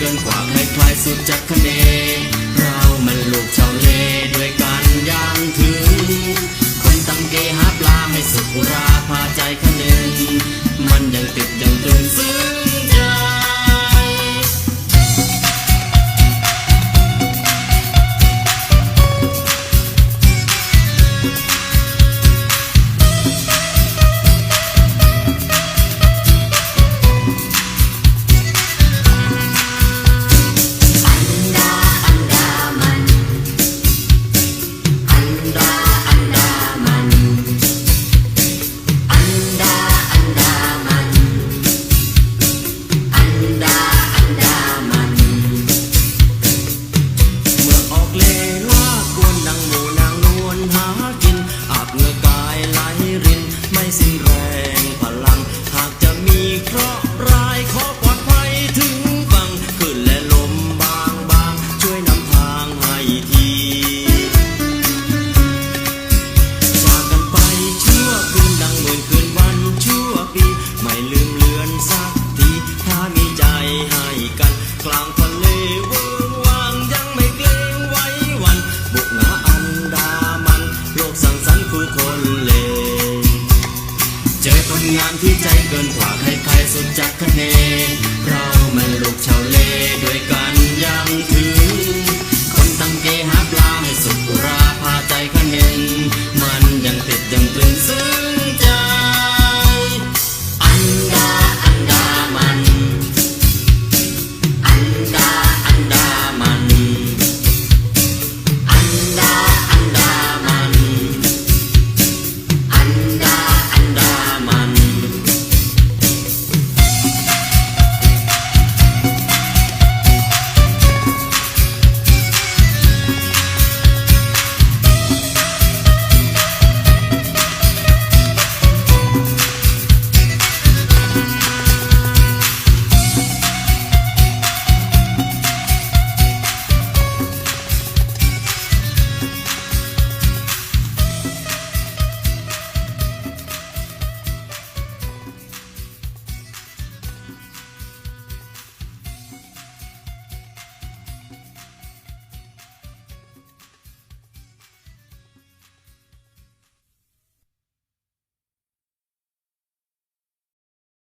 เกินกว่าใครใครสุดจักคะเน กลางทะเลเวิงวางยังไม่เกรงไว้วัน บุกงาอันดามัน โลกสังสรรค์คู่คนเลวเจอคนงานที่ใจเกินกว่าใครๆสุดจักคะเน เรามันลูกชาวเลด้วยกันยังถึง คนตั้งเกหาปลาให้สุดราพาใจคะเนนมันยัง